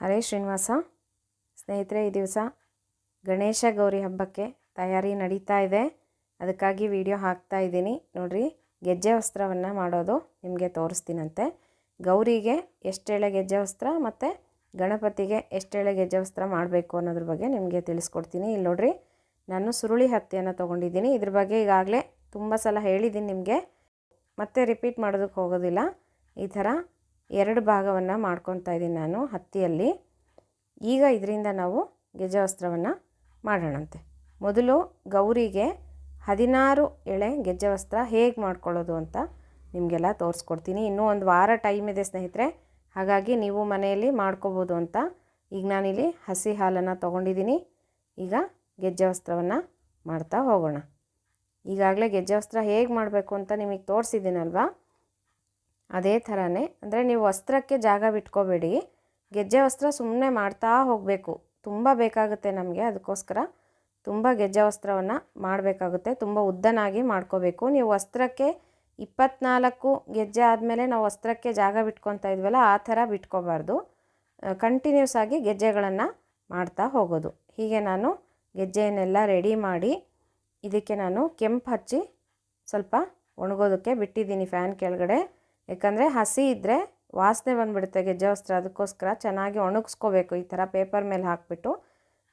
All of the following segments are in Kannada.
ಹರೇ ಶ್ರೀನಿವಾಸ. ಸ್ನೇಹಿತರೆ, ಈ ದಿವಸ ಗಣೇಶ ಗೌರಿ ಹಬ್ಬಕ್ಕೆ ತಯಾರಿ ನಡೀತಾ ಇದೆ. ಅದಕ್ಕಾಗಿ ವಿಡಿಯೋ ಹಾಕ್ತಾ ಇದ್ದೀನಿ. ನೋಡಿರಿ, ಗೆಜ್ಜೆ ವಸ್ತ್ರವನ್ನು ಮಾಡೋದು ನಿಮಗೆ ತೋರಿಸ್ತೀನಂತೆ. ಗೌರಿಗೆ ಎಷ್ಟೇಳೆ ಗೆಜ್ಜೆ ವಸ್ತ್ರ ಮತ್ತು ಗಣಪತಿಗೆ ಎಷ್ಟೇಳೆ ಗೆಜ್ಜೆ ವಸ್ತ್ರ ಮಾಡಬೇಕು ಅನ್ನೋದ್ರ ಬಗ್ಗೆ ನಿಮಗೆ ತಿಳಿಸ್ಕೊಡ್ತೀನಿ. ಇಲ್ಲಿ ನೋಡಿರಿ, ನಾನು ಸುರುಳಿ ಹತ್ತಿಯನ್ನು ತೊಗೊಂಡಿದ್ದೀನಿ. ಇದ್ರ ಬಗ್ಗೆ ಈಗಾಗಲೇ ತುಂಬ ಸಲ ಹೇಳಿದ್ದೀನಿ ನಿಮಗೆ. ಮತ್ತೆ ರಿಪೀಟ್ ಮಾಡೋದಕ್ಕೆ ಹೋಗೋದಿಲ್ಲ. ಈ ಥರ ಎರಡು ಭಾಗವನ್ನು ಮಾಡ್ಕೊತಾ ಇದ್ದೀನಿ ನಾನು ಹತ್ತಿಯಲ್ಲಿ. ಈಗ ಇದರಿಂದ ನಾವು ಗೆಜ್ಜವಸ್ತ್ರವನ್ನು ಮಾಡೋಣಂತೆ. ಮೊದಲು ಗೌರಿಗೆ ಹದಿನಾರು ಎಳೆ ಗೆಜ್ಜವಸ್ತ್ರ ಹೇಗೆ ಮಾಡ್ಕೊಳ್ಳೋದು ಅಂತ ನಿಮಗೆಲ್ಲ ತೋರಿಸ್ಕೊಡ್ತೀನಿ. ಇನ್ನೂ ಒಂದು ವಾರ ಟೈಮ್ ಇದೆ ಸ್ನೇಹಿತರೆ, ಹಾಗಾಗಿ ನೀವು ಮನೆಯಲ್ಲಿ ಮಾಡ್ಕೋಬೋದು ಅಂತ ಈಗ ನಾನಿಲ್ಲಿ ಹಸಿ ಹಾಲನ್ನು ತೊಗೊಂಡಿದ್ದೀನಿ. ಈಗ ಗೆಜ್ಜೆ ವಸ್ತ್ರವನ್ನು ಮಾಡ್ತಾ ಹೋಗೋಣ. ಈಗಾಗಲೇ ಗೆಜ್ಜವಸ್ತ್ರ ಹೇಗೆ ಮಾಡಬೇಕು ಅಂತ ನಿಮಗೆ ತೋರಿಸಿದ್ದೀನಲ್ವಾ? ಅದೇ ಥರನೇ, ಅಂದರೆ ನೀವು ವಸ್ತ್ರಕ್ಕೆ ಜಾಗ ಬಿಟ್ಕೋಬೇಡಿ. ಗೆಜ್ಜೆ ವಸ್ತ್ರ ಸುಮ್ಮನೆ ಮಾಡ್ತಾ ಹೋಗಬೇಕು. ತುಂಬ ಬೇಕಾಗುತ್ತೆ ನಮಗೆ ಅದಕ್ಕೋಸ್ಕರ. ತುಂಬ ಗೆಜ್ಜೆ ವಸ್ತ್ರವನ್ನು ಮಾಡಬೇಕಾಗುತ್ತೆ. ತುಂಬ ಉದ್ದನಾಗಿ ಮಾಡ್ಕೋಬೇಕು. ನೀವು ವಸ್ತ್ರಕ್ಕೆ ಇಪ್ಪತ್ನಾಲ್ಕು ಗೆಜ್ಜೆ ಆದಮೇಲೆ ನಾವು ವಸ್ತ್ರಕ್ಕೆ ಜಾಗ ಬಿಟ್ಕೊತಾ ಇದ್ವಲ್ಲ, ಆ ಥರ ಬಿಟ್ಕೋಬಾರ್ದು ಕಂಟಿನ್ಯೂಸ್ ಆಗಿ ಗೆಜ್ಜೆಗಳನ್ನು ಮಾಡ್ತಾ ಹೋಗೋದು. ಹೀಗೆ ನಾನು ಗೆಜ್ಜೆಯನ್ನೆಲ್ಲ ರೆಡಿ ಮಾಡಿ, ಇದಕ್ಕೆ ನಾನು ಕೆಂಪು ಹಚ್ಚಿ ಸ್ವಲ್ಪ ಒಣಗೋದಕ್ಕೆ ಬಿಟ್ಟಿದ್ದೀನಿ ಫ್ಯಾನ್ ಕೆಳಗಡೆ. ಯಾಕಂದರೆ ಹಸಿ ಇದ್ದರೆ ವಾಸನೆ ಬಂದುಬಿಡುತ್ತೆ, ಗೆಜ್ಜೆ ವಸ್ತ್ರ. ಅದಕ್ಕೋಸ್ಕರ ಚೆನ್ನಾಗಿ ಒಣಗಿಸ್ಕೋಬೇಕು ಈ ಥರ ಪೇಪರ್ ಮೇಲೆ ಹಾಕಿಬಿಟ್ಟು.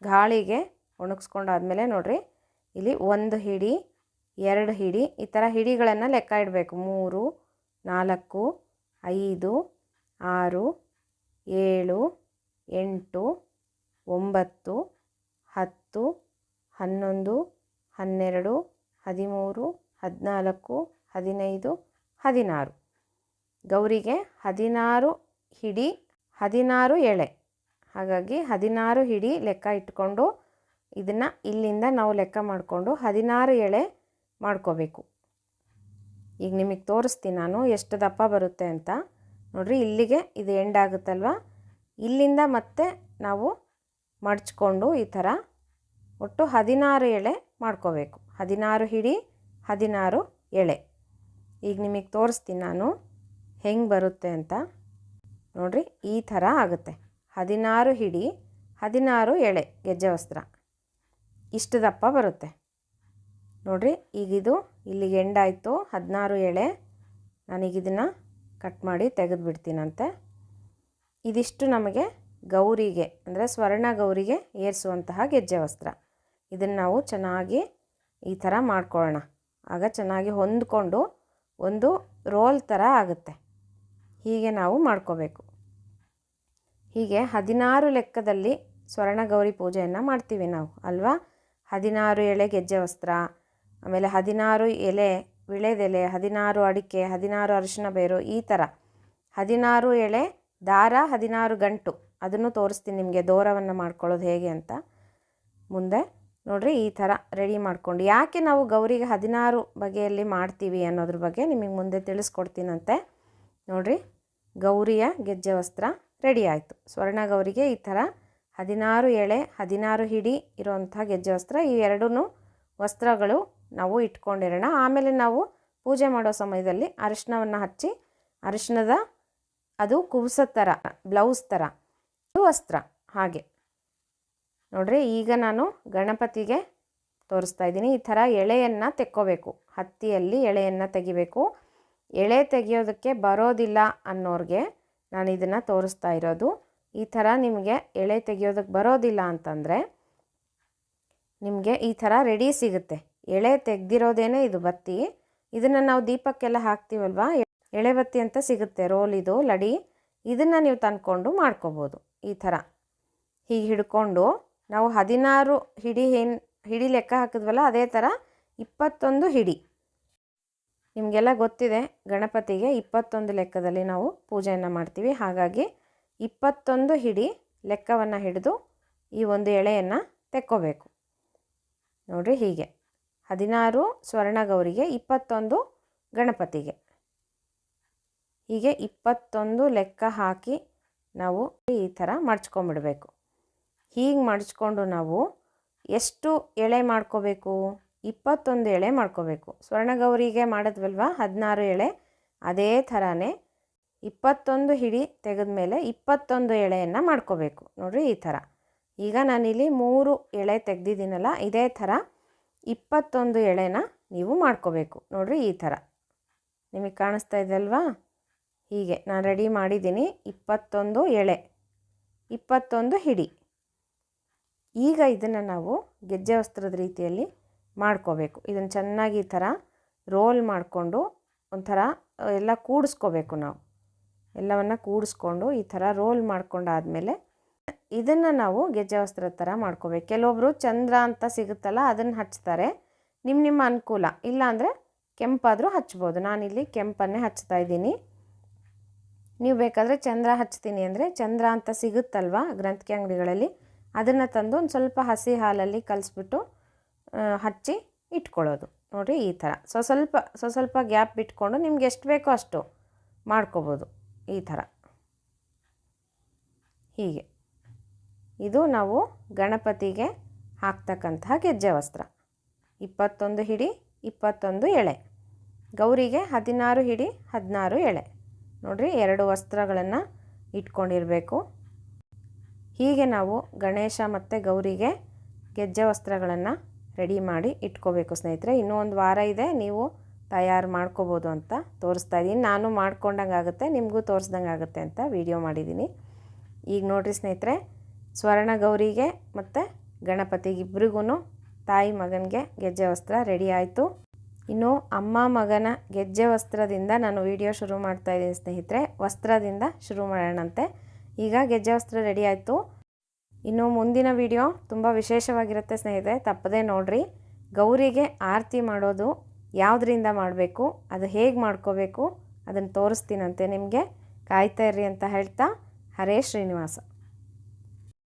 ಗಾಳಿಗೆ ಒಣಗಿಸ್ಕೊಂಡಾದ್ಮೇಲೆ ನೋಡಿರಿ, ಇಲ್ಲಿ ಒಂದು ಹಿಡಿ, ಎರಡು ಹಿಡಿ, ಈ ಥರ ಹಿಡಿಗಳನ್ನು ಲೆಕ್ಕ ಇಡಬೇಕು. ಮೂರು, ನಾಲ್ಕು, ಐದು, ಆರು, ಏಳು, ಎಂಟು, ಒಂಬತ್ತು, ಹತ್ತು, ಹನ್ನೊಂದು, ಹನ್ನೆರಡು, ಹದಿಮೂರು, ಹದಿನಾಲ್ಕು, ಹದಿನೈದು, ಹದಿನಾರು. ಗೌರಿಗೆ ಹದಿನಾರು ಹಿಡಿ ಹದಿನಾರು ಎಳೆ. ಹಾಗಾಗಿ ಹದಿನಾರು ಹಿಡಿ ಲೆಕ್ಕ ಇಟ್ಕೊಂಡು ಇದನ್ನು ಇಲ್ಲಿಂದ ನಾವು ಲೆಕ್ಕ ಮಾಡಿಕೊಂಡು ಹದಿನಾರು ಎಳೆ ಮಾಡ್ಕೋಬೇಕು. ಈಗ ನಿಮಗೆ ತೋರಿಸ್ತೀನಿ ನಾನು ಎಷ್ಟು ದಪ್ಪ ಬರುತ್ತೆ ಅಂತ. ನೋಡಿರಿ ಇಲ್ಲಿಗೆ ಇದು ಎಂಡ್ ಆಗುತ್ತಲ್ವ? ಇಲ್ಲಿಂದ ಮತ್ತೆ ನಾವು ಮಡ್ಚ್ಕೊಂಡು ಈ ಥರ ಒಟ್ಟು ಹದಿನಾರು ಎಳೆ ಮಾಡ್ಕೋಬೇಕು. ಹದಿನಾರು ಹಿಡಿ ಹದಿನಾರು ಎಳೆ. ಈಗ ನಿಮಗೆ ತೋರಿಸ್ತೀನಿ ನಾನು. ಹೆಂಗೆ ಬರುತ್ತೆ ಅಂತ ನೋಡಿರಿ, ಈ ಥರ ಆಗುತ್ತೆ. ಹದಿನಾರು ಹಿಡಿ ಹದಿನಾರು ಎಳೆ ಗೆಜ್ಜೆ ವಸ್ತ್ರ. ಇಷ್ಟು ದಪ್ಪ ಬರುತ್ತೆ. ನೋಡಿರಿ ಈಗಿದು ಇಲ್ಲಿಗೆ ಎಂಡಾಯಿತು ಹದಿನಾರು ಎಳೆ ನಾನೀಗಿದನ್ನು ಕಟ್ ಮಾಡಿ ತೆಗೆದುಬಿಡ್ತೀನಂತೆ. ಇದಿಷ್ಟು ನಮಗೆ ಗೌರಿಗೆ, ಅಂದರೆ ಸ್ವರ್ಣ ಗೌರಿಗೆ ಏರಿಸುವಂತಹ ಗೆಜ್ಜೆ ವಸ್ತ್ರ. ಇದನ್ನು ನಾವು ಚೆನ್ನಾಗಿ ಈ ಥರ ಮಾಡ್ಕೊಳ್ಳೋಣ. ಆಗ ಚೆನ್ನಾಗಿ ಹೊಂದ್ಕೊಂಡು ಒಂದು ರೋಲ್ ಥರ ಆಗುತ್ತೆ. ಹೀಗೆ ನಾವು ಮಾಡ್ಕೋಬೇಕು. ಹೀಗೆ ಹದಿನಾರು ಲೆಕ್ಕದಲ್ಲಿ ಸ್ವರ್ಣಗೌರಿ ಪೂಜೆಯನ್ನು ಮಾಡ್ತೀವಿ ನಾವು, ಅಲ್ವಾ? ಹದಿನಾರು ಎಳೆ ಗೆಜ್ಜೆ ವಸ್ತ್ರ, ಆಮೇಲೆ ಹದಿನಾರು ಎಲೆ ವಿಳೆದೆಲೆ, ಹದಿನಾರು ಅಡಿಕೆ, ಹದಿನಾರು ಅರಿಶಿನ ಬೇರು, ಈ ಥರ. ಹದಿನಾರು ಎಳೆ ದಾರ, ಹದಿನಾರು ಗಂಟು, ಅದನ್ನು ತೋರಿಸ್ತೀನಿ ನಿಮಗೆ ದೋರವನ್ನು ಮಾಡ್ಕೊಳ್ಳೋದು ಹೇಗೆ ಅಂತ. ಮುಂದೆ ನೋಡಿರಿ ಈ ಥರ ರೆಡಿ ಮಾಡ್ಕೊಂಡು, ಯಾಕೆ ನಾವು ಗೌರಿಗೆ ಹದಿನಾರು ಬಗೆಯಲ್ಲಿ ಮಾಡ್ತೀವಿ ಅನ್ನೋದ್ರ ಬಗ್ಗೆ ನಿಮಗೆ ಮುಂದೆ ತಿಳಿಸ್ಕೊಡ್ತೀನಂತೆ. ನೋಡಿರಿ. ಗೌರಿಯ ಗೆಜ್ಜೆ ವಸ್ತ್ರ ರೆಡಿ ಆಯಿತು. ಸ್ವರ್ಣ ಗೌರಿಗೆ ಈ ಥರ ಹದಿನಾರು ಎಳೆ, ಹದಿನಾರು ಹಿಡಿ ಇರುವಂಥ ಗೆಜ್ಜೆ ವಸ್ತ್ರ ಈ ಎರಡೂ ವಸ್ತ್ರಗಳು ನಾವು ಇಟ್ಕೊಂಡಿರೋಣ. ಆಮೇಲೆ ನಾವು ಪೂಜೆ ಮಾಡೋ ಸಮಯದಲ್ಲಿ ಅರಿಶಿನವನ್ನು ಹಚ್ಚಿ ಅರಿಶಿನದ ಅದು ಕುಬ್ಸ ಥರ, ಬ್ಲೌಸ್ ಥರ ವಸ್ತ್ರ ಹಾಗೆ. ನೋಡ್ರಿ, ಈಗ ನಾನು ಗಣಪತಿಗೆ ತೋರಿಸ್ತಾ ಇದ್ದೀನಿ. ಈ ಥರ ಎಳೆಯನ್ನು ತೆಕ್ಕೋಬೇಕು. ಹತ್ತಿಯಲ್ಲಿ ಎಳೆಯನ್ನು ತೆಗಿಬೇಕು. ಎಳೆ ತೆಗೆಯೋದಕ್ಕೆ ಬರೋದಿಲ್ಲ ಅನ್ನೋರಿಗೆ ನಾನು ಇದನ್ನು ತೋರಿಸ್ತಾ ಇರೋದು. ಈ ಥರ ನಿಮಗೆ ಎಳೆ ತೆಗೆಯೋದಕ್ಕೆ ಬರೋದಿಲ್ಲ ಅಂತಂದರೆ ನಿಮಗೆ ಈ ಥರ ರೆಡಿ ಸಿಗುತ್ತೆ. ಎಳೆ ತೆಗ್ದಿರೋದೇನೆ ಇದು ಬತ್ತಿ. ಇದನ್ನು ನಾವು ದೀಪಕ್ಕೆಲ್ಲ ಹಾಕ್ತೀವಲ್ವ? ಎಳೆ ಬತ್ತಿ ಅಂತ ಸಿಗುತ್ತೆ ರೋಲ್ ಇದು ಲಡಿ. ಇದನ್ನು ನೀವು ತಂದ್ಕೊಂಡು ಮಾಡ್ಕೋಬೋದು ಈ ಥರ. ಹೀಗೆ ಹಿಡ್ಕೊಂಡು ನಾವು ಹದಿನಾರು ಹಿಡಿ ಹಿಡಿ ಲೆಕ್ಕ ಹಾಕಿದ್ವಲ್ಲ, ಅದೇ ಥರ ಇಪ್ಪತ್ತೊಂದು ಹಿಡಿ. ನಿಮಗೆಲ್ಲ ಗೊತ್ತಿದೆ, ಗಣಪತಿಗೆ ಇಪ್ಪತ್ತೊಂದು ಲೆಕ್ಕದಲ್ಲಿ ನಾವು ಪೂಜೆಯನ್ನು ಮಾಡ್ತೀವಿ. ಹಾಗಾಗಿ ಇಪ್ಪತ್ತೊಂದು ಹಿಡಿ ಲೆಕ್ಕವನ್ನು ಹಿಡಿದು ಈ ಒಂದು ಎಳೆಯನ್ನು ತೆಕ್ಕೋಬೇಕು. ನೋಡಿರಿ ಹೀಗೆ. ಹದಿನಾರು ಸ್ವರ್ಣಗೌರಿಗೆ ಇಪ್ಪತ್ತೊಂದು ಗಣಪತಿಗೆ. ಹೀಗೆ ಇಪ್ಪತ್ತೊಂದು ಲೆಕ್ಕ ಹಾಕಿ ನಾವು ಈ ಥರ ಮಡ್ಚ್ಕೊಂಬಿಡಬೇಕು ಹೀಗೆ ಮಡ್ಚ್ಕೊಂಡು ನಾವು ಎಷ್ಟು ಎಳೆ ಮಾಡ್ಕೋಬೇಕು? ಇಪ್ಪತ್ತೊಂದು ಎಳೆ ಮಾಡ್ಕೋಬೇಕು. ಸ್ವರ್ಣಗೌರಿಗೆ ಮಾಡಿದ್ವಲ್ವ? ಹದಿನಾರು ಎಳೆ. ಅದೇ ಥರನೇ ಇಪ್ಪತ್ತೊಂದು ಹಿಡಿ ತೆಗೆದ ಮೇಲೆ ಇಪ್ಪತ್ತೊಂದು ಎಳೆಯನ್ನು ಮಾಡ್ಕೋಬೇಕು. ನೋಡಿರಿ ಈ ಥರ. ಈಗ ನಾನಿಲ್ಲಿ ಮೂರು ಎಳೆ ತೆಗೆದಿದ್ದೀನಲ್ಲ, ಇದೇ ಥರ ಇಪ್ಪತ್ತೊಂದು ಎಳೆನ ನೀವು ಮಾಡ್ಕೋಬೇಕು. ನೋಡಿರಿ ಈ ಥರ. ನಿಮಗೆ ಕಾಣಿಸ್ತಾ ಇದೆಯಲ್ವಾ ಹೀಗೆ, ನಾನು ರೆಡಿ ಮಾಡಿದ್ದೀನಿ ಇಪ್ಪತ್ತೊಂದು ಎಳೆ. ಇಪ್ಪತ್ತೊಂದು ಹಿಡಿ. ಈಗ ಇದನ್ನು ನಾವು ಗೆಜ್ಜೆ ವಸ್ತ್ರದ ರೀತಿಯಲ್ಲಿ ಮಾಡ್ಕೋಬೇಕು. ಇದನ್ನು ಚೆನ್ನಾಗಿ ಈ ಥರ ರೋಲ್ ಮಾಡಿಕೊಂಡು ಒಂಥರ ಎಲ್ಲ ಕೂಡಿಸ್ಕೋಬೇಕು ನಾವು. ಎಲ್ಲವನ್ನು ಕೂಡಿಸ್ಕೊಂಡು ಈ ಥರ ರೋಲ್ ಮಾಡ್ಕೊಂಡಾದಮೇಲೆ ಇದನ್ನು ನಾವು ಗೆಜ್ಜೆ ವಸ್ತ್ರದ ಥರ ಮಾಡ್ಕೋಬೇಕು. ಕೆಲವೊಬ್ಬರು ಚಂದ್ರ ಅಂತ ಸಿಗುತ್ತಲ್ಲ, ಅದನ್ನು ಹಚ್ತಾರೆ. ನಿಮ್ಮ ನಿಮ್ಮ ಅನುಕೂಲ. ಇಲ್ಲಾಂದರೆ ಕೆಂಪಾದರೂ ಹಚ್ಬೋದು. ನಾನಿಲ್ಲಿ ಕೆಂಪನ್ನೇ ಹಚ್ತಾ ಇದ್ದೀನಿ. ನೀವು ಬೇಕಾದರೆ ಚಂದ್ರ ಹಚ್ತೀನಿ ಅಂದರೆ ಚಂದ್ರ ಅಂತ ಸಿಗುತ್ತಲ್ವ? ಗ್ರಂಥಿಕೆ ಅಂಗಡಿಗಳಲ್ಲಿ. ಅದನ್ನು ತಂದು ಒಂದು ಸ್ವಲ್ಪ ಹಸಿ ಹಾಲಲ್ಲಿ ಕಲಿಸ್ಬಿಟ್ಟು ಹಚ್ಚಿ ಇಟ್ಕೊಳ್ಳೋದು. ನೋಡಿರಿ ಈ ಥರ. ಸ್ವಸ್ವಲ್ಪ ಸ್ವಲ್ಪ ಗ್ಯಾಪ್ ಬಿಟ್ಕೊಂಡು ನಿಮ್ಗೆ ಎಷ್ಟು ಬೇಕೋ ಅಷ್ಟು ಮಾಡ್ಕೋಬೋದು ಈ ಥರ. ಹೀಗೆ. ಇದು ನಾವು ಗಣಪತಿಗೆ ಹಾಕ್ತಕ್ಕಂತಹ ಗೆಜ್ಜೆ ವಸ್ತ್ರ. ಇಪ್ಪತ್ತೊಂದು ಹಿಡಿ ಇಪ್ಪತ್ತೊಂದು ಎಳೆ. ಗೌರಿಗೆ ಹದಿನಾರು ಹಿಡಿ ಹದಿನಾರು ಎಳೆ. ನೋಡಿರಿ ಎರಡು ವಸ್ತ್ರಗಳನ್ನು ಇಟ್ಕೊಂಡಿರಬೇಕು. ಹೀಗೆ ನಾವು ಗಣೇಶ ಮತ್ತು ಗೌರಿಗೆ ಗೆಜ್ಜೆ ವಸ್ತ್ರಗಳನ್ನು ರೆಡಿ ಮಾಡಿ ಇಟ್ಕೋಬೇಕು ಸ್ನೇಹಿತರೆ. ಇನ್ನೂ ಒಂದು ವಾರ ಇದೆ, ನೀವು ತಯಾರು ಮಾಡ್ಕೋಬೋದು ಅಂತ ತೋರಿಸ್ತಾ ಇದ್ದೀನಿ. ನಾನು ಮಾಡ್ಕೊಂಡಂಗೆ ಆಗುತ್ತೆ, ನಿಮಗೂ ತೋರಿಸ್ದಂಗೆ ಆಗುತ್ತೆ ಅಂತ ವಿಡಿಯೋ ಮಾಡಿದ್ದೀನಿ. ಈಗ ನೋಡಿರಿ ಸ್ನೇಹಿತರೆ, ಸ್ವರ್ಣ ಗೌರಿಗೆ ಮತ್ತು ಗಣಪತಿಗಿಬ್ರಿಗೂ ತಾಯಿ ಮಗನಿಗೆ ಗೆಜ್ಜೆ ವಸ್ತ್ರ ರೆಡಿ ಆಯಿತು. ಇನ್ನು ಅಮ್ಮ ಮಗನ ಗೆಜ್ಜೆ ವಸ್ತ್ರದಿಂದ ನಾನು ವಿಡಿಯೋ ಶುರು ಮಾಡ್ತಾ ಇದ್ದೀನಿ ಸ್ನೇಹಿತರೆ. ವಸ್ತ್ರದಿಂದ ಶುರು ಮಾಡೋಣಂತೆ. ಈಗ ಗೆಜ್ಜೆ ವಸ್ತ್ರ ರೆಡಿ ಆಯಿತು. ಇನ್ನು ಮುಂದಿನ ವಿಡಿಯೋ ತುಂಬ ವಿಶೇಷವಾಗಿರುತ್ತೆ ಸ್ನೇಹಿತರೆ, ತಪ್ಪದೇ ನೋಡಿರಿ. ಗೌರಿಗೆ ಆರತಿ ಮಾಡೋದು ಯಾವುದರಿಂದ ಮಾಡಬೇಕು, ಅದು ಹೇಗೆ ಮಾಡ್ಕೋಬೇಕು, ಅದನ್ನು ತೋರಿಸ್ತೀನಂತೆ ನಿಮಗೆ. ಕಾಯ್ತಾ ಇರ್ರಿ ಅಂತ ಹೇಳ್ತಾ, ಹರೇ ಶ್ರೀನಿವಾಸ.